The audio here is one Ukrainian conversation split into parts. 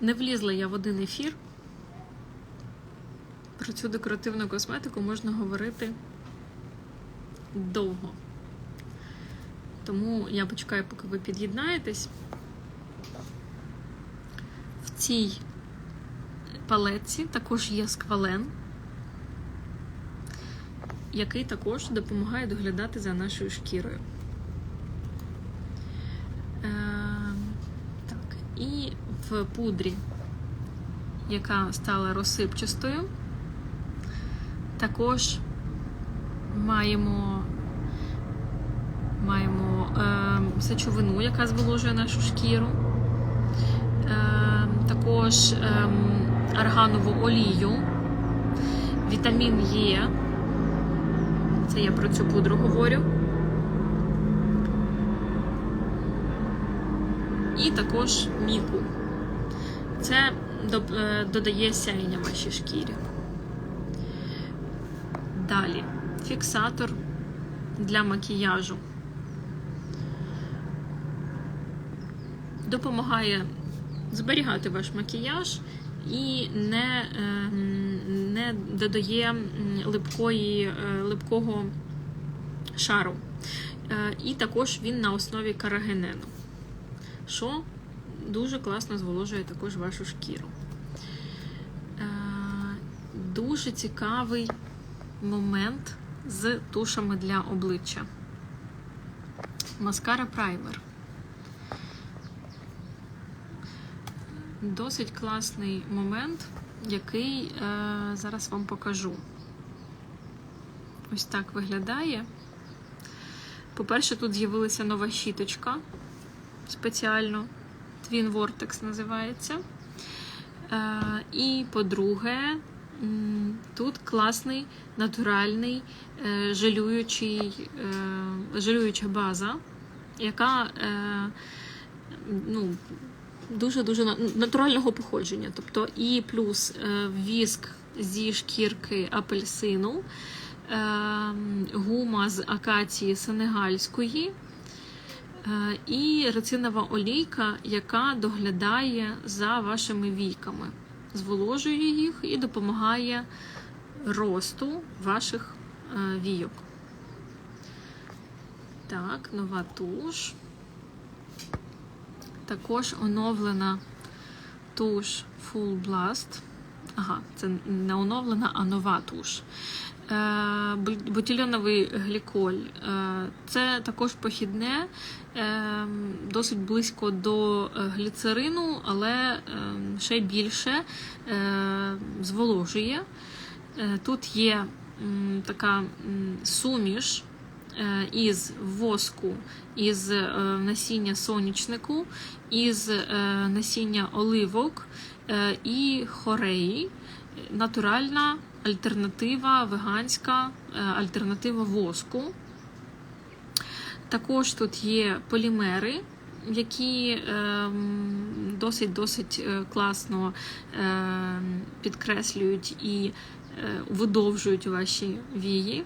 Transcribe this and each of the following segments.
Не влізла я в один ефір. Про цю декоративну косметику можна говорити довго. Тому я почекаю, поки ви під'єднаєтесь. В цій палетці також є сквален, який також допомагає доглядати за нашою шкірою. Е, так, і пудрі, яка стала розсипчастою, також маємо, маємо е, сечовину, яка зволожує нашу шкіру. Е, також е, арганову олію, вітамін Е. Це я про цю пудру говорю. І також міку. Це е, додає сяєння вашій шкірі. Далі фіксатор для макіяжу. Допомагає зберігати ваш макіяж і не, е, не додає липкої, е, липкого шару. Е, І також він на основі карагенену, що дуже класно зволожує також вашу шкіру. Е, Дуже цікавий момент з тушами для обличчя. Маскара праймер. Досить класний момент, який е, зараз вам покажу. Ось так виглядає. По-перше, тут з'явилася нова щіточка спеціально. Twin Vortex називається. Е, і по-друге, тут класний натуральний е, жалюючий, е, жалююча база, яка ну, дуже-дуже натурального походження. Тобто і плюс віск зі шкірки апельсину, гума з акації сенегальської. Е, І рецинова олійка, яка доглядає за вашими війками, зволожує їх і допомагає росту ваших е, війок. Так, нова туш. Також оновлена туш Full Blast. Ага, це не оновлена, а нова туш. Е, гліколь. Е, Це також похідне, е, досить близько до гліцерину, але ще більше зволожує. Тут є така суміш із воску, із насіння сонячнику, із насіння оливок і хореї. Натуральна альтернатива, веганська е, альтернатива воску. Також тут є полімери, які досить-досить класно е, підкреслюють і е, видовжують ваші вії.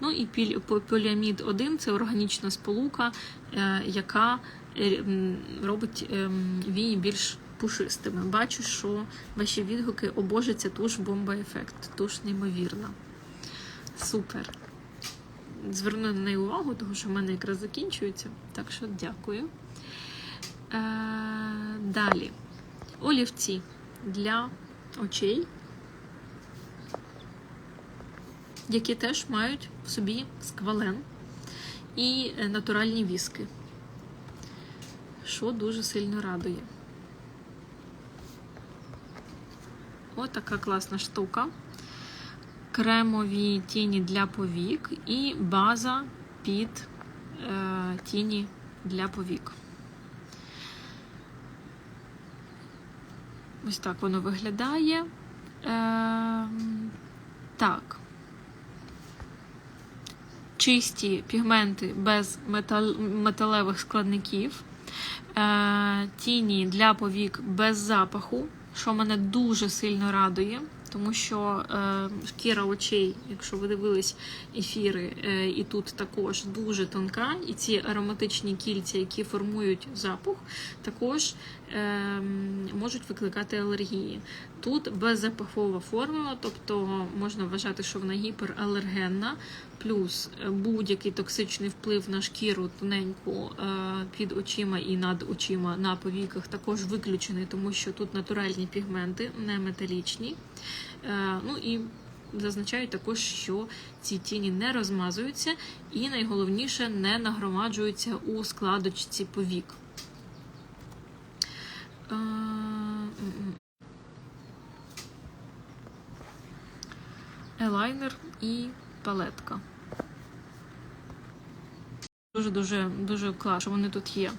Ну і поліамід 1 це органічна сполука, яка робить ем, вії більш пушистими. Бачу, що ваші відгуки «О Боже, ця туш бомба ефект. Туш неймовірна. Супер. Зверну на неї увагу, тому що в мене якраз закінчується. Так що дякую. Е, далі. Олівці для очей, які теж мають в собі сквален і натуральні віски, що дуже сильно радує. Ось така класна штука. Кремові тіні для повік і база під е, тіні для повік. Ось так воно виглядає. Е, так. Чисті пігменти без метал, металевих складників. Е, тіні для повік без запаху, що мене дуже сильно радує, тому що е, шкіра очей, якщо ви дивились ефіри, е, і тут також дуже тонка, і ці ароматичні кільця, які формують запах, також е, можуть викликати алергії. Тут беззапахова формула, тобто можна вважати, що вона гіпералергенна, плюс е, будь-який токсичний вплив на шкіру тоненьку е, під очима і над очима на повіках також виключений, тому що тут натуральні пігменти, не металічні. Е, Ну і зазначають також, що ці тіні не розмазуються і найголовніше не нагромаджуються у складочці повік. Е, м-м. Елайнер і палетка. Дуже дуже класно, що вони тут є.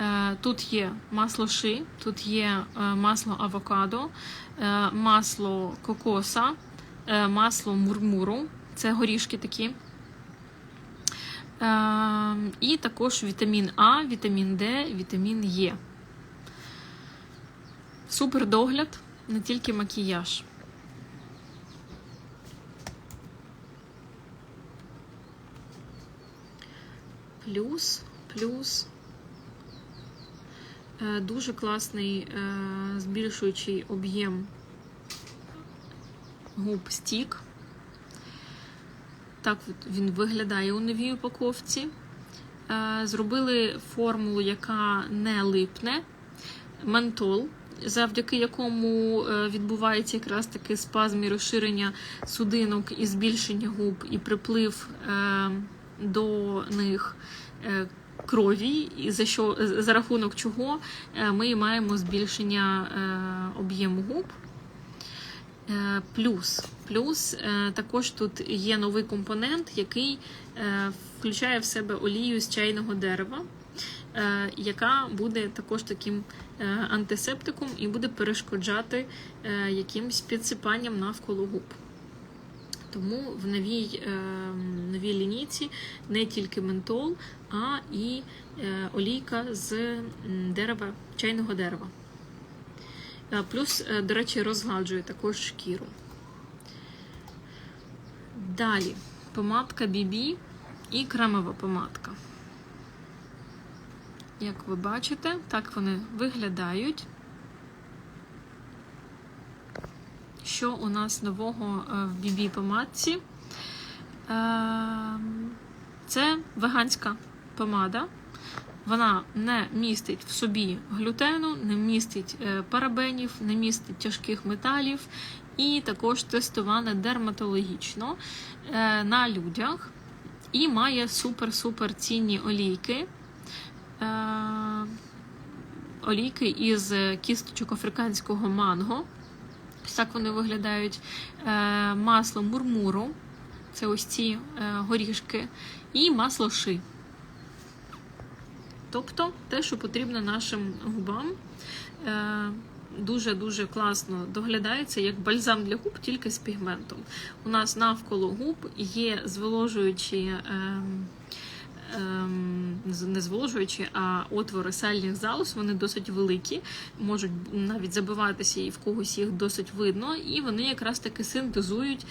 Е, Тут є масло ши, тут є е, масло авокадо, е, масло кокоса, масло мурмуру, це горішки такі. І також вітамін А, вітамін Д, вітамін Е. Супер догляд, не тільки макіяж. Плюс, плюс е, дуже класний е, збільшуючий об'єм губ стік. Так він виглядає у новій упаковці. Е, Зробили формулу, яка не липне, ментол, завдяки якому відбувається якраз таки спазм і розширення судинок і збільшення губ, і приплив до них е, крові, і за що за рахунок чого е, ми маємо збільшення е, об'єму губ. Плюс, плюс також тут є новий компонент, який включає в себе олію з чайного дерева, яка буде також таким антисептиком і буде перешкоджати якимсь підсипанням навколо губ. Тому в новій, е, новій лінійці не тільки ментол, а і е, олійка з дерева, чайного дерева. Е, Плюс, е, до речі, розгладжує також шкіру. Далі помадка BB і кремова помадка. Як ви бачите, так вони виглядають. Що у нас нового е, в BB помадці? Е, Це веганська помада. Вона не містить в собі глютену, не містить е, парабенів, не містить тяжких металів, і також тестована дерматологічно е, на людях. І має супер-супер цінні олійки. Е, Олійки із кісточок африканського манго. Так вони виглядають. Е, Масло мурмуру, це ось ці е, горішки, і масло ши. Тобто те, що потрібно нашим губам, е, дуже-дуже класно доглядається як бальзам для губ, тільки з пігментом. У нас навколо губ є зволожуючі. Ем, не зволожуючі, а отвори сальних залоз, вони досить великі, можуть навіть забиватися, і в когось їх досить видно, і вони якраз таки синтезують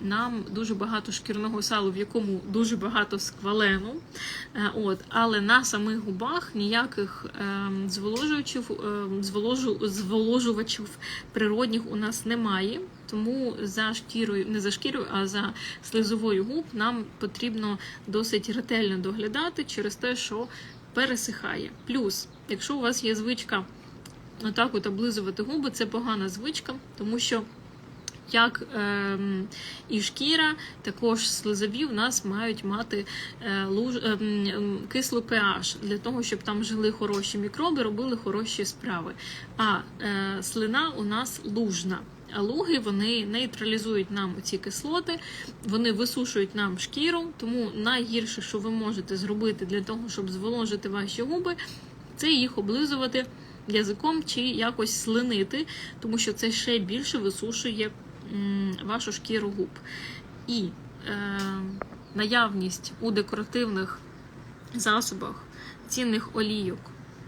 нам дуже багато шкірного салу, в якому дуже багато сквалену. Е, От, але на самих губах ніяких ем, зволожувачів, ем, зволожу, зволожувачів природних у нас немає. Тому за шкірою, не за шкірою, а за слизовою губ нам потрібно досить ретельно доглядати через те, що пересихає. Плюс, якщо у вас є звичка отак от облизувати губи, це погана звичка, тому що як ем, і шкіра, також слизові в нас мають мати е, луж, ем, кислу pH для того, щоб там жили хороші мікроби, робили хороші справи. А е, слина у нас лужна. Луги вони нейтралізують нам ці кислоти, вони висушують нам шкіру. Тому найгірше, що ви можете зробити для того, щоб зволожити ваші губи, це їх облизувати язиком чи якось слинити, тому що це ще більше висушує вашу шкіру губ. І е, наявність у декоративних засобах цінних олійок,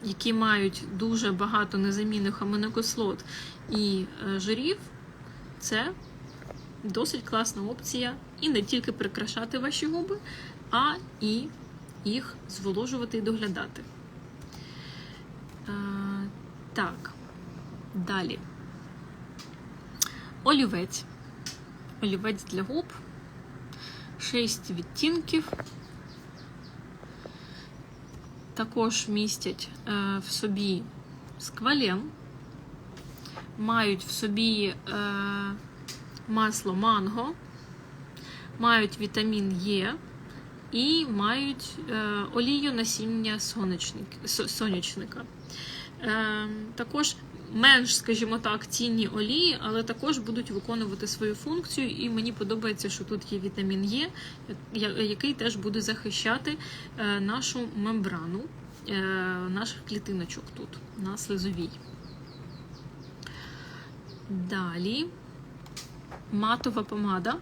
які мають дуже багато незамінних аминокислот і е, жирів, це досить класна опція і не тільки прикрашати ваші губи, а і їх зволожувати і доглядати. Е, так, далі. Олівець. Олівець для губ. 6 відтінків. Також містять е, в собі сквален, мають в собі е, масло манго, мають вітамін Е і мають е, олію насіння сонячник- сонячника. Е, також менш, скажімо так, цінні олії, але також будуть виконувати свою функцію. І мені подобається, що тут є вітамін Е, який теж буде захищати е, нашу мембрану е, наших клітиночок тут на слизовій. Далі матова помада,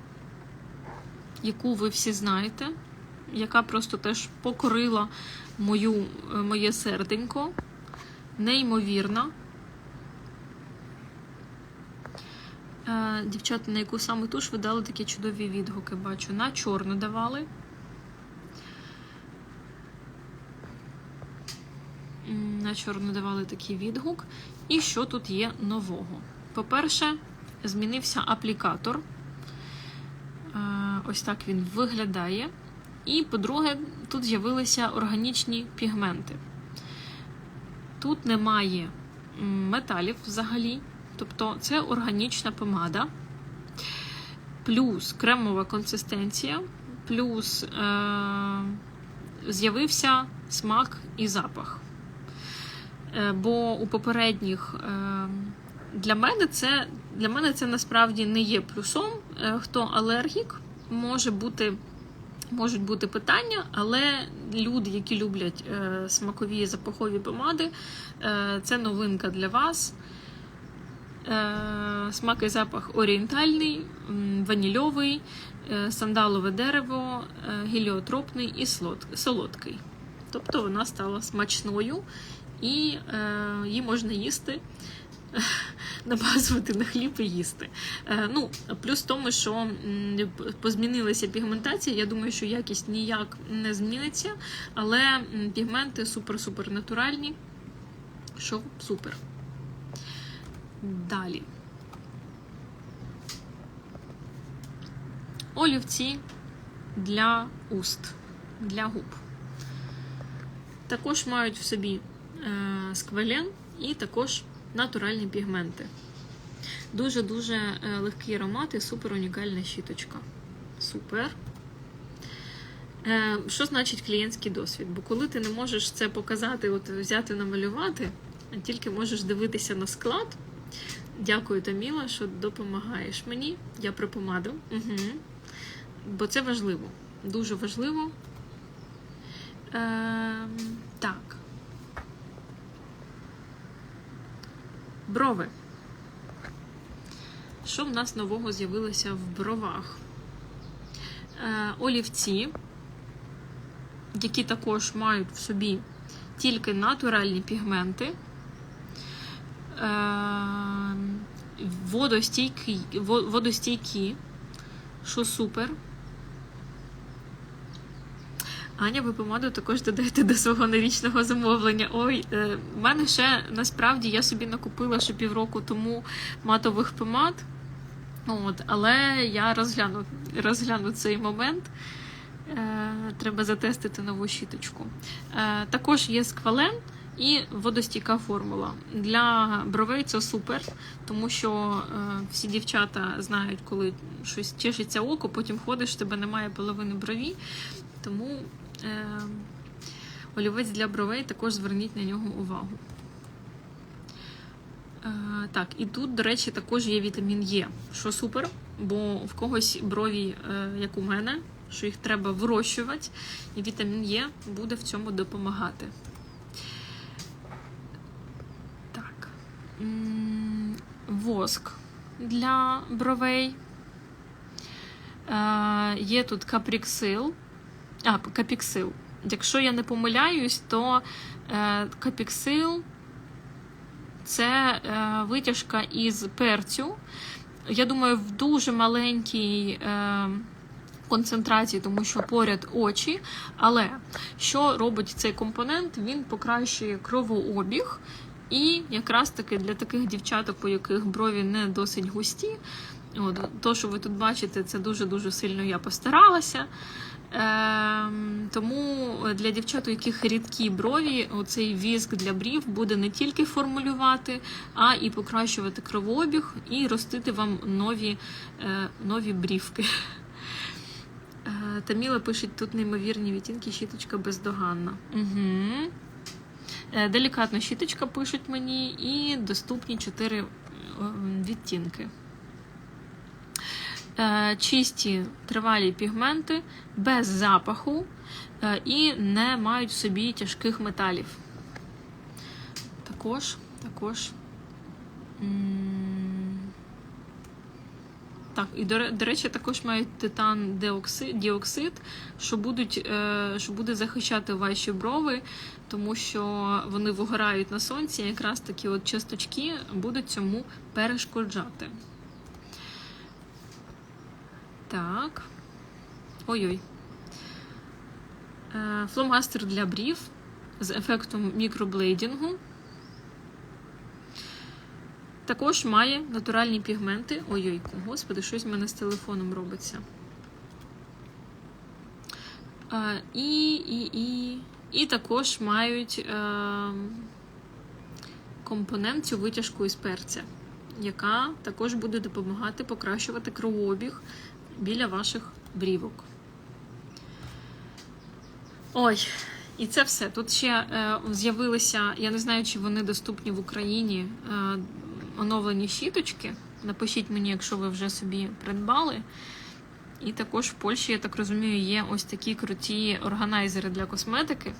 яку ви всі знаєте, яка просто теж покорила мою, е, моє серденько. Неймовірна. Е, Дівчата, на яку саме туш ви дали такі чудові відгуки, бачу. На чорну давали. На чорну давали такий відгук. І що тут є нового? По-перше, змінився аплікатор. Ось так він виглядає. І, по-друге, тут з'явилися органічні пігменти. Тут немає металів взагалі, тобто це органічна помада, плюс кремова консистенція, плюс е- з'явився смак і запах. Е, бо у попередніх е- для мене це для мене це насправді не є плюсом. Е, Хто алергік, може бути. Можуть бути питання, але люди, які люблять е, смакові запахові помади, е, це новинка для вас. Е, смак і запах орієнтальний, ванільовий, е, сандалове дерево, е, геліотропний і солодкий. Тобто вона стала смачною і її можна їсти, намазувати на хліб і їсти. Ну, плюс в тому, що позмінилася пігментація, я думаю, що якість ніяк не зміниться, але пігменти супер-супер натуральні, що супер. Далі. Олівці для уст, для губ. Також мають в собі е, сквален і також натуральні пігменти. Дуже-дуже е, легкий аромат і супер унікальна щіточка. Супер. Е, що значить клієнтський досвід? Бо коли ти не можеш це показати, от взяти намалювати, а тільки можеш дивитися на склад. Дякую, Таміла, що допомагаєш мені. Я про помаду. Угу. Бо це важливо. Дуже важливо. Е, так. Брови. Що в нас нового з'явилося в бровах? Е, олівці, які також мають в собі тільки натуральні пігменти. Е, водостійкі, водостійкі, що супер. Аня, ви помаду також додаєте до свого новорічного замовлення. Ой, е, в мене ще насправді я собі накупила ще півроку тому матових помад. От, але я розгляну, розгляну цей момент. Е, треба затестити нову щіточку. Е, також є сквален і водостійка формула. Для бровей це супер, тому що е, всі дівчата знають, коли щось чешеться око, потім ходиш, тебе немає половини брові. Тому е, олівець для бровей також зверніть на нього увагу. Е, так, і тут, до речі, також є вітамін Е, що супер, бо в когось брові, е, як у мене, що їх треба вирощувати, і вітамін Е буде в цьому допомагати. Так. М, Воск для бровей. Е, Є тут капріксил. А, капіксил. Якщо я не помиляюсь, то е, капіксил це е, витяжка із перцю. я думаю, в дуже маленькій. Концентрації, тому що поряд очі. Але що робить цей компонент? Він покращує кровообіг, і якраз таки для таких дівчаток, у яких брові не досить густі. От, то, що ви тут бачите, це дуже-дуже сильно я постаралася. Ем, тому для дівчат, у яких рідкі брові, оцей віск для брів буде не тільки формулювати, а і покращувати кровообіг і ростити вам нові, е, нові брівки. Е, Таміла пише, тут неймовірні відтінки, щіточка бездоганна. Угу. Делікатна щіточка пишуть мені, і доступні 4 відтінки. Е, Чисті тривалі пігменти, без запаху е, і не мають в собі тяжких металів. Також, також. Так, і до, до речі, також мають титан діоксид, що, будуть, е, що буде захищати ваші брови, тому що вони вигорають на сонці, і якраз такі от часточки будуть цьому перешкоджати. Так. Ой-ой. Е, Фломастер для брів з ефектом мікроблейдінгу. Також має натуральні пігменти. Ой-ой, господи, щось в мене з телефоном робиться. Е, і, і, і, і також мають е, компонент цю витяжку із перця, яка також буде допомагати покращувати кровообіг біля ваших брівок. Ой, і це все. Тут ще е, з'явилися, я не знаю, чи вони доступні в Україні е, оновлені щіточки. Напишіть мені, якщо ви вже собі придбали. І також в Польщі, я так розумію, є ось такі круті органайзери для косметики.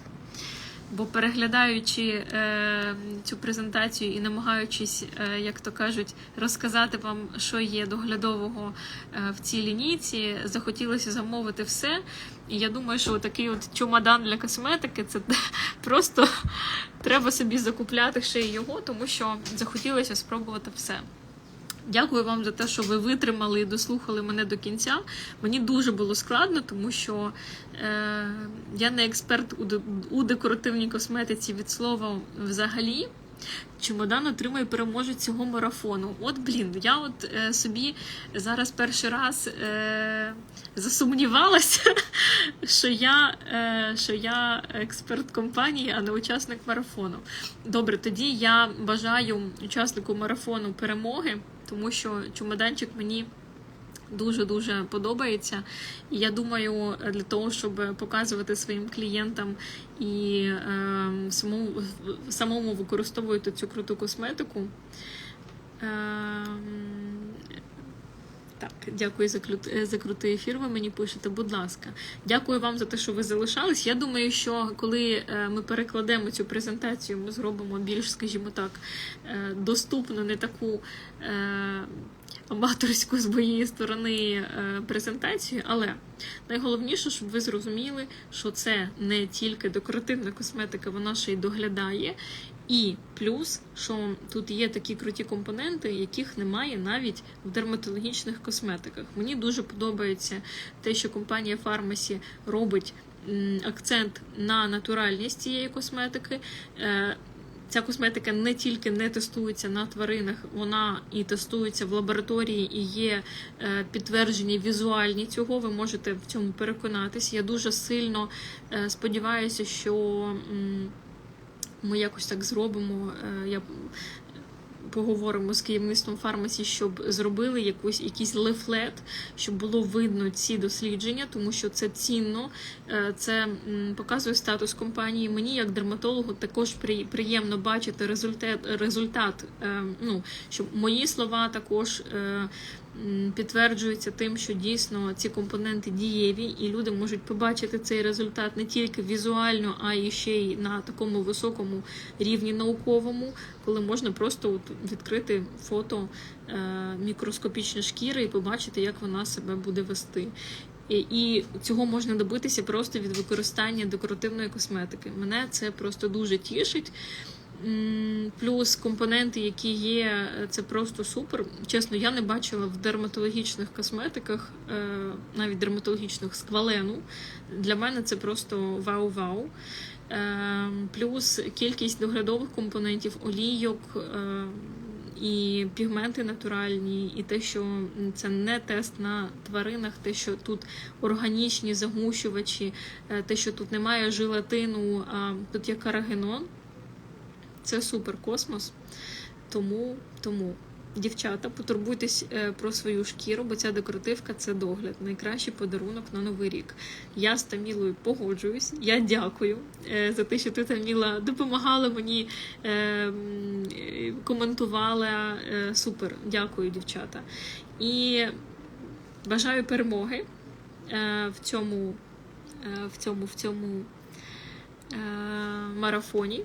Бо переглядаючи е, цю презентацію і намагаючись, е, як то кажуть, розказати вам, що є доглядового е, в цій лінійці, захотілося замовити все. І я думаю, що такий от чемодан для косметики це просто треба собі закупляти ще й його, тому що захотілося спробувати все. Дякую вам за те, що ви витримали і дослухали мене до кінця. Мені дуже було складно, тому що е, я не експерт у, у декоративній косметиці від слова взагалі. Чемодан отримає переможець цього марафону. От блін, я от е, собі зараз перший раз е, засумнівалася, що я, е, що я експерт компанії, а не учасник марафону. Добре, тоді я бажаю учаснику марафону перемоги, тому що чемоданчик мені. Дуже-дуже подобається. І я думаю, для того, щоб показувати своїм клієнтам і е, самому, самому використовувати цю круту косметику. Е, так, дякую за, крут, за крутий ефір. Ви мені пишете, будь ласка. Дякую вам за те, що ви залишались. Я думаю, що коли е, ми перекладемо цю презентацію, ми зробимо більш, скажімо так, е, доступну, не таку. Е, аматорську з моєї сторони презентацію, але найголовніше, щоб ви зрозуміли, що це не тільки декоративна косметика, вона ще й доглядає. І плюс, що тут є такі круті компоненти, яких немає навіть в дерматологічних косметиках. Мені дуже подобається те, що компанія Фармасі робить акцент на натуральність цієї косметики. Е, Ця косметика не тільки не тестується на тваринах, вона і тестується в лабораторії, і є е, підтвердження візуальні цього. Ви можете в цьому переконатись. Я дуже сильно е, сподіваюся, що ми якось так зробимо. Е, Я поговоримо з керівництвом фармасі, щоб зробили якусь якийсь лефлет, щоб було видно ці дослідження, тому що це цінно, е, це показує статус компанії. Мені, як дерматологу, також при- приємно бачити результат, результат е, ну, щоб мої слова також. Підтверджується тим, що дійсно ці компоненти дієві, і люди можуть побачити цей результат не тільки візуально, а і ще й на такому високому рівні науковому, коли можна просто відкрити фото е, мікроскопічної шкіри і побачити, як вона себе буде вести. І цього можна добитися просто від використання декоративної косметики. Мене це просто дуже тішить. Плюс компоненти, які є, це просто супер. Чесно, я не бачила в дерматологічних косметиках, е, навіть дерматологічних сквалену. Для мене це просто вау-вау. Е, Плюс кількість доглядових компонентів, олійок е, і пігменти натуральні, і те, що це не тест на тваринах, те, що тут органічні загущувачі, те, що тут немає желатину, а тут є карагенон. Це супер космос. Тому, тому, дівчата, потурбуйтесь е, про свою шкіру, бо ця декоративка це догляд. Найкращий подарунок на новий рік. Я з Тамілою погоджуюсь. Я дякую е, за те, що ти Таміла допомагала мені, е, коментувала. Супер, дякую, дівчата. І бажаю перемоги в цьому, в цьому, в цьому марафоні.